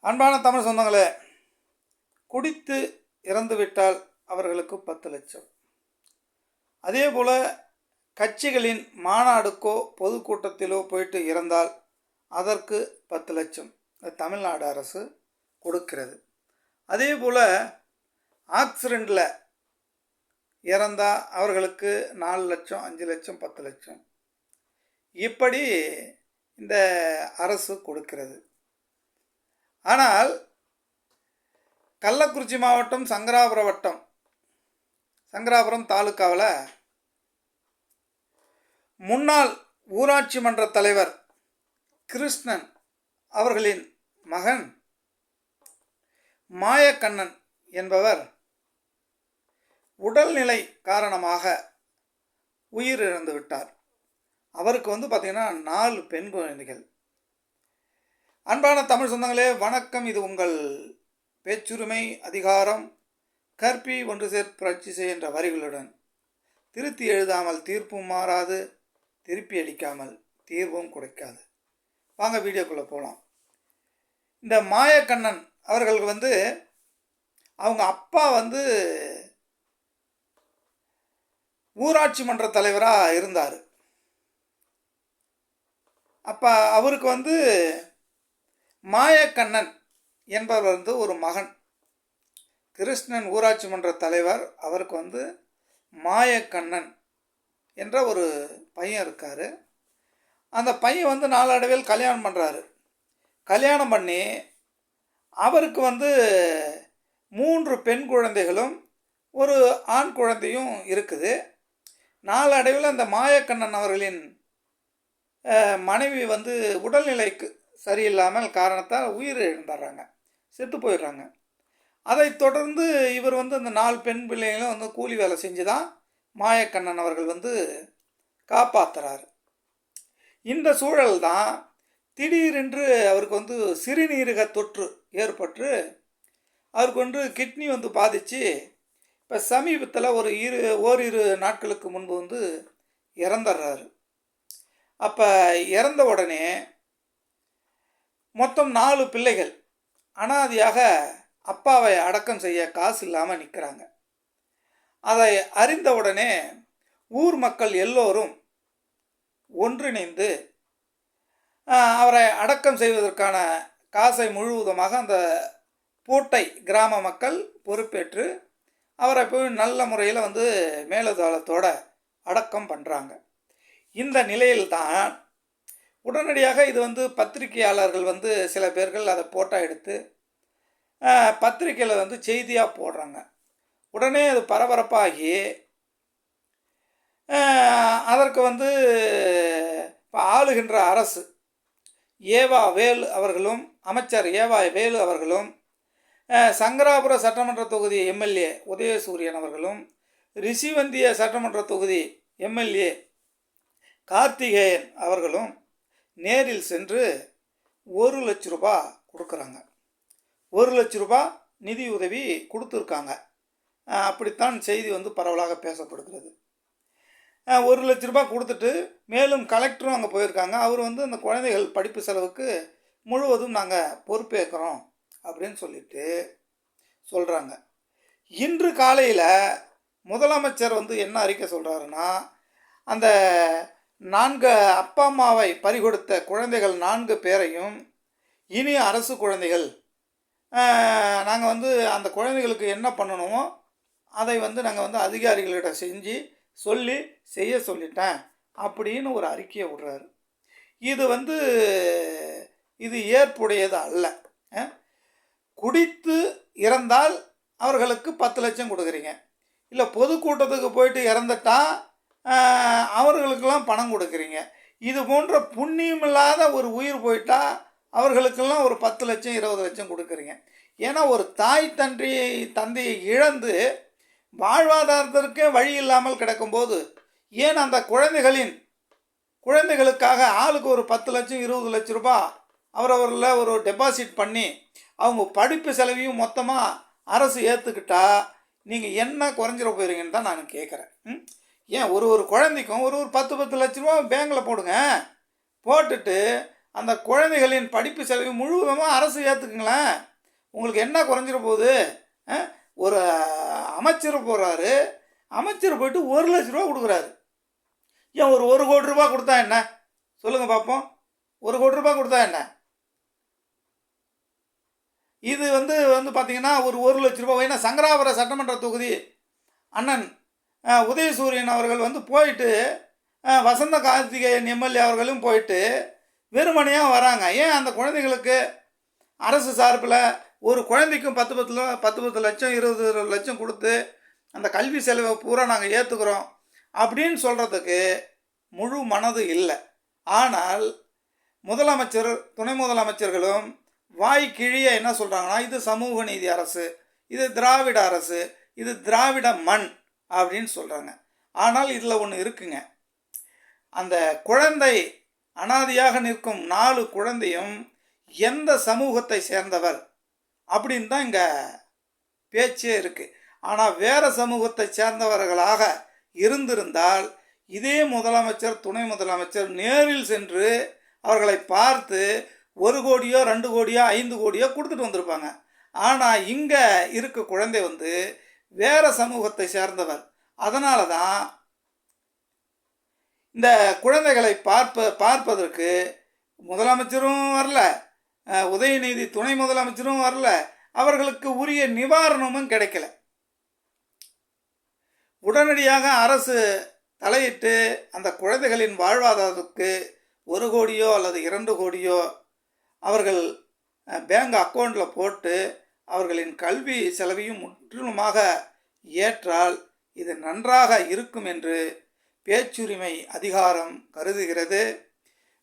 அன்பான தமிழ் சொந்தங்களே குடித்து இறந்துவிட்டால் அவர்களுக்கு பத்து லட்சம். அதே போல் கட்சிகளின் மாநாடுக்கோ பொதுக்கூட்டத்திலோ போயிட்டு இறந்தால் அதற்கு பத்து லட்சம் தமிழ்நாடு அரசு கொடுக்கிறது. அதே போல் ஆக்சிடெண்ட்டில் இறந்தால் அவர்களுக்கு நாலு லட்சம் அஞ்சு லட்சம் பத்து லட்சம். இப்படி இந்த அரசு கொடுக்கிறது. ஆனால் கள்ளக்குறிச்சி மாவட்டம் சங்கராபுரம் வட்டம் சங்கராபுரம் தாலுக்காவில் முன்னாள் ஊராட்சி மன்ற தலைவர் கிருஷ்ணன் அவர்களின் மகன் மாயக்கண்ணன் என்பவர் உடல்நிலை காரணமாக உயிரிழந்து விட்டார். அவருக்கு வந்து பார்த்திங்கன்னா நாலு பெண் குழந்தைகள். அன்பான தமிழ் சொந்தங்களே வணக்கம். இது உங்கள் பேச்சுரிமை அதிகாரம் கற்பி ஒன்று சேர் புரட்சி செய்கின்ற என்ற வரிகளுடன். திருத்தி எழுதாமல் தீர்ப்பும் மாறாது திருப்பி அடிக்காமல் தீர்வும் கொடுக்காது வாங்க வீடியோக்குள்ளே போகலாம் இந்த மாயக்கண்ணன் அவர்களுக்கு வந்து அவங்க அப்பா வந்து ஊராட்சி மன்ற தலைவராக இருந்தார். அப்போ அவருக்கு வந்து மாயக்கண்ணன் என்பவர் வந்து ஒரு மகன். கிருஷ்ணன் ஊராட்சி மன்ற தலைவர். அவருக்கு வந்து மாயக்கண்ணன் என்ற ஒரு பையன் இருக்கார். அந்த பையன் வந்து நாளடைவில் கல்யாணம் பண்ணுறாரு கல்யாணம் பண்ணி அவருக்கு வந்து மூன்று பெண் குழந்தைகளும் ஒரு ஆண் குழந்தையும் இருக்குது. நாளடைவில் அந்த மாயக்கண்ணன் அவர்களின் மனைவி வந்து உடல்நிலைக்கு சரியில்லாமல் காரணத்தால் உயிர் இழந்துடுறாங்க. செத்து போயிடுறாங்க. அதை தொடர்ந்து இவர் வந்து அந்த நாலு பெண் பிள்ளைகளும் வந்து கூலி வேலை செஞ்சு தான் மாயக்கண்ணன் அவர்கள் வந்து காப்பாற்றுறாரு இந்த சூழல் தான் திடீரென்று அவருக்கு வந்து சிறுநீரக தொற்று ஏற்பட்டு அவருக்கு வந்து கிட்னி வந்து பாதித்து இப்போ சமீபத்தில் ஒரு இரு ஓரிரு நாட்களுக்கு முன்பு வந்து இறந்துடுறாரு. அப்போ இறந்த உடனே மொத்தம் நாலு பிள்ளைகள். அனாதியாக அப்பாவை அடக்கம் செய்ய காசு இல்லாமல் நிற்கிறாங்க அதை அறிந்தவுடனே ஊர் மக்கள் எல்லோரும் ஒன்றிணைந்து அவரை அடக்கம் செய்வதற்கான காசை முழுவதுமாக அந்த பூட்டை கிராம மக்கள் பொறுப்பேற்று அவரை போய் நல்ல முறையில் வந்து மேலதாளத்தோட அடக்கம் பண்ணுறாங்க இந்த நிலையில்தான் உடனடியாக இது வந்து பத்திரிகையாளர்கள் வந்து சில பேர்கள் அதை போட்டோ எடுத்து பத்திரிக்கையில் வந்து செய்தியாக போடுறாங்க. உடனே அது பரபரப்பாகி அதற்கு வந்து இப்போ ஆளுகின்ற அரசு ஏவா வேலு அவர்களும் அமைச்சர் ஏவா வேலு அவர்களும் சங்கராபுர சட்டமன்ற தொகுதி எம்எல்ஏ உதயசூரியன் அவர்களும் ரிஷிவந்திய சட்டமன்ற தொகுதி எம்எல்ஏ கார்த்திகேயன் அவர்களும் நேரில் சென்று ஒரு லட்ச ரூபா கொடுக்குறாங்க. ஒரு லட்ச ரூபா நிதி உதவி கொடுத்துருக்காங்க. அப்படித்தான் செய்தி வந்து பரவலாக பேசப்படுகிறது. ஒரு லட்ச ரூபா கொடுத்துட்டு மேலும் கலெக்டரும் அங்கே போயிருக்காங்க. அவர் வந்து அந்த குழந்தைகள் படிப்பு செலவுக்கு முழுவதும் நாங்கள் பொறுப்பேற்கிறோம் அப்படின்னு சொல்லிட்டு சொல்கிறாங்க இன்று காலையில் முதலமைச்சர் வந்து என்ன அறிக்கை சொல்கிறாருன்னா அந்த நான்கு அப்பா அம்மாவை பறிகொடுத்த குழந்தைகள் நான்கு பேரையும் இனி அரசு குழந்தைகள். நாங்கள் வந்து அந்த குழந்தைகளுக்கு என்ன பண்ணணுமோ அதை வந்து நாங்கள் வந்து அதிகாரிகளிடம் செஞ்சு சொல்லி செய்ய சொல்லிட்டேன் அப்படின்னு ஒரு அறிக்கையை விடுறாரு. இது வந்து இது ஏற்புடையது அல்ல. குடித்து இறந்தால் அவர்களுக்கு பத்து லட்சம் கொடுக்குறீங்க. இல்லை பொதுக்கூட்டத்துக்கு போயிட்டு இறந்துட்டா அவர்களுக்கெல்லாம் பணம் கொடுக்குறீங்க. இது போன்ற புண்ணியமில்லாத ஒரு உயிர் போயிட்டா அவர்களுக்கெல்லாம் ஒரு பத்து லட்சம் இருபது லட்சம் கொடுக்குறீங்க. ஏன்னா ஒரு தாய் தன்றி தந்தையை இழந்து வாழ்வாதாரத்திற்கே வழி இல்லாமல் கிடக்கும்போது ஏன் அந்த குழந்தைகளின் குழந்தைகளுக்காக ஆளுக்கு ஒரு பத்து லட்சம் இருபது லட்ச ரூபா அவரவரில் ஒரு டெபாசிட் பண்ணி அவங்க படிப்பு செலவையும் மொத்தமாக அரசு ஏற்றுக்கிட்டா நீங்கள் என்ன குறைஞ்சிட போயிருங்கன்னு தான் நான் கேட்குறேன் ம்? ஏன் ஒரு ஒரு குழந்தைக்கும் ஒரு ஒரு பத்து பத்து லட்ச ரூபா பேங்கில் போடுங்க. போட்டுட்டு அந்த குழந்தைகளின் படிப்பு செலவு முழுவதுமாக அரசு ஏற்றுக்குங்களேன் உங்களுக்கு என்ன குறைஞ்சிட போகுது? ஒரு அமைச்சர் போகிறாரு அமைச்சர் போயிட்டு ஒரு லட்ச ரூபா கொடுக்குறாரு. ஏன் ஒரு ஒரு கோடி ரூபா கொடுத்தா என்ன? சொல்லுங்கள் பார்ப்போம் ஒரு கோடி ரூபா கொடுத்தா என்ன? இது வந்து வந்து பார்த்தீங்கன்னா ஒரு ஒரு லட்ச ரூபாய் ஏன்னா சங்கராபுர சட்டமன்ற தொகுதி அண்ணன் உதயசூரியன் அவர்கள் வந்து போயிட்டு வசந்த கார்த்திகேயன் எம்எல்ஏ அவர்களும் போயிட்டு வெறுமனையாக வராங்க. ஏன் அந்த குழந்தைகளுக்கு அரசு சார்பில் ஒரு குழந்தைக்கும் பத்து பத்து பத்து பத்து லட்சம் இருபது இருபது லட்சம் கொடுத்து அந்த கல்வி செலவை பூரா நாங்கள் ஏற்றுக்குறோம் அப்படின்னு சொல்கிறதுக்கு முழு மனது இல்லை. ஆனால் முதலமைச்சர் துணை முதலமைச்சர்களும் வாய் கிழிய என்ன சொல்கிறாங்கன்னா இது சமூக நீதி அரசு இது திராவிட அரசு இது திராவிட மண் அப்படின்னு சொல்கிறாங்க ஆனால் இதில் ஒன்று இருக்குங்க. அந்த குழந்தை அனாதையாக நிற்கும் நாலு குழந்தையும் எந்த சமூகத்தை சேர்ந்தவர்? அப்படின்னு தான் இங்கே பேச்சே இருக்குது ஆனால் வேறு சமூகத்தை சேர்ந்தவர்களாக இருந்திருந்தால் இதே முதலமைச்சர் துணை முதலமைச்சர் நேரில் சென்று அவர்களை பார்த்து ஒரு கோடியோ ரெண்டு கோடியோ ஐந்து கோடியோ கொடுத்துட்டு வந்திருப்பாங்க. ஆனால் இங்கே இருக்க குழந்தை வந்து வேறு சமூகத்தை சேர்ந்தவர். அதனால தான் இந்த குழந்தைகளை பார்ப்ப பார்ப்பதற்கு முதலமைச்சரும் வரல. உதயநிதி துணை முதலமைச்சரும் வரல. அவர்களுக்கு உரிய நிவாரணமும் கிடைக்கல. உடனடியாக அரசு தலையிட்டு அந்த குழந்தைகளின் வாழ்வாதாரத்துக்கு ஒரு கோடியோ அல்லது இரண்டு கோடியோ அவர்கள் பேங்க் அக்கௌண்ட்டில் போட்டு அவர்களின் கல்வி செலவையும் முற்றிலுமாக ஏற்றால் இது நன்றாக இருக்கும் என்று பேச்சுரிமை அதிகாரம் கருதுகிறது.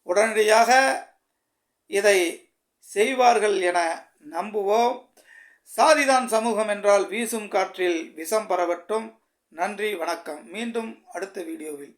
உடனடியாக இதை செய்வார்கள் என நம்புவோம். சாதிதான் சமூகம் என்றால் வீசும் காற்றில் விஷம் பரவட்டும். நன்றி வணக்கம். மீண்டும் அடுத்த வீடியோவில்